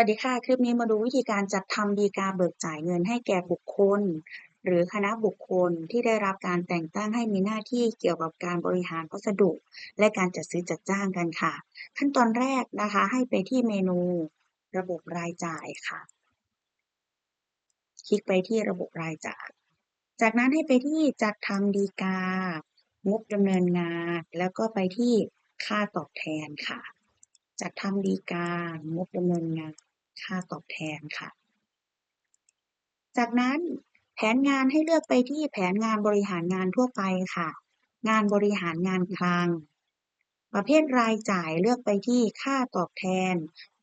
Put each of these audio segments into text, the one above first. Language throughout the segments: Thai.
สวัสดีค่ะ คลิปนี้มาดูวิธีการจัดทำดีกาเบิกจ่ายเงินให้แก่บุคคล หรือคณะบุคคลที่ได้รับการแต่งตั้งให้มีหน้าที่เกี่ยวกับการบริหารพัสดุ และการจัดซื้อจัดจ้างกันค่ะ ขั้นตอนแรกนะคะให้ไปที่เมนู ระบบรายจ่ายค่ะ คลิกไปที่ระบบรายจ่าย จากนั้นให้ไปที่จัดทำดีกางบดำเนินงาน แล้วก็ไปที่ค่าตอบแทนค่ะ จัดทำดีกางบดำเนินงาน ค่าตอบแทนค่ะ จากนั้นแผนงานให้เลือกไปที่แผนงานบริหารงานทั่วไปค่ะ งานบริหารงานคลัง ประเภทรายจ่ายเลือกไปที่ค่าตอบแทน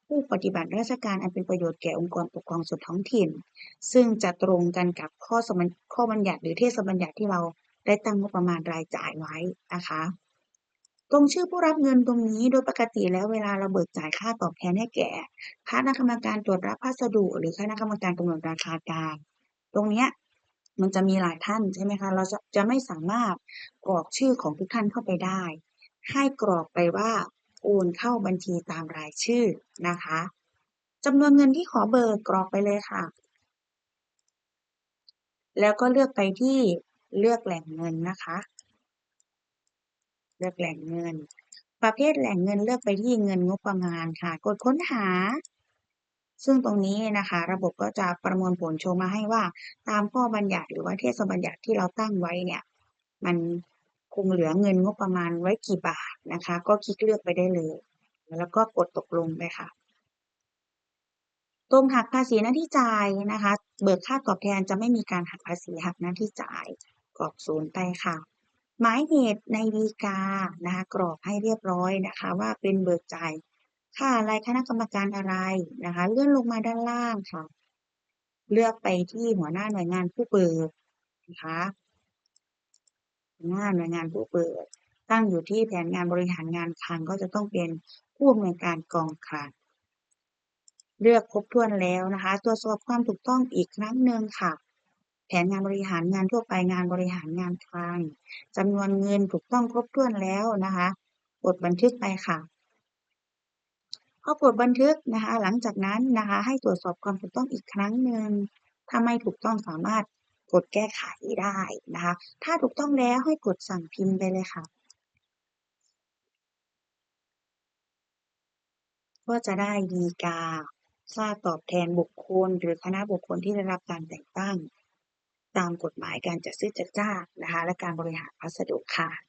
ผู้ปฏิบัติราชการอันเป็นประโยชน์แก่องค์กรปกครองส่วนท้องถิ่น ซึ่งจะตรงกันกับข้อสมข้อบัญญัติหรือเทศบัญญัติที่เราได้ตั้งงบประมาณรายจ่ายไว้นะคะ ตรงชื่อผู้รับเงินตรงนี้ โดยปกติแล้วเวลาเราเบิกจ่ายค่าตอบแทนให้แก่ คณะกรรมการตรวจรับพัสดุ หรือคณะกรรมการกำหนดราคากลาง ตรงเนี้ยมันจะมีหลายท่านใช่ไหมคะ เราจะจะไม่สามารถกรอกชื่อของทุกท่านเข้าไปได้ ให้กรอกไปว่าโอนเข้าบัญชีตามรายชื่อนะคะจำนวนเงินที่ขอเบิกกรอกไปเลยค่ะ แล้วก็เลือกไปที่เลือกแหล่งเงินนะคะ เลือกแหล่งเงิน ประเภทแหล่งเงินเลือกไปที่เงินงบประมาณค่ะ กดค้นหา ซึ่งตรงนี้นะคะ ระบบก็จะประมวลผลโชว์มาให้ว่า ตามข้อบัญญัติหรือว่าเทศบัญญัติที่เราตั้งไว้เนี่ย มันคงเหลือเงินงบประมาณไว้กี่บาทนะคะ ก็คลิกเลือกไปได้เลย แล้วก็กดตกลงไปค่ะตรงหักภาษีหน้าที่จ่ายนะคะ เบิกค่าตอบแทนจะไม่มีการหักภาษีหักหน้าที่จ่ายกรอกศูนย์ไปค่ะ หมายเหตุในดีกานะคะกรอกให้เรียบร้อยนะคะ ว่าเป็นเบิกจ่ายค่าอะไรคณะกรรมการอะไรนะคะ เลื่อนลงมาด้านล่างค่ะ เลือกไปที่หัวหน้าหน่วยงานผู้เบิกนะคะหัวหน้าหน่วยงานผู้เบิกตั้งอยู่ที่แผนงานบริหารงานคลังก็จะต้องเป็นผู้อำนวยการกองคลังเลือกครบถ้วนแล้วนะคะ ตรวจสอบความถูกต้องอีกครั้งหนึ่งค่ะ แผนงานบริหารงานทั่วไปงานบริหารงานคลังจำนวนเงินถูกต้องครบถ้วนแล้วนะคะกดบันทึกไปค่ะพอกดบันทึกนะคะ หลังจากนั้นนะคะ ให้ตรวจสอบความถูกต้องอีกครั้งหนึ่งถ้าไม่ถูกต้องสามารถกดแก้ไขได้นะคะ ถ้าถูกต้องแล้วให้กดสั่งพิมพ์ไปเลยค่ะ ก็จะได้ดีกาค่าตอบแทนบุคคล หรือคณะบุคคลที่ได้รับการแต่งตั้ง ตามกฎหมายการจัดซื้อจัดจ้างนะคะ และการบริหารพัสดุค่ะ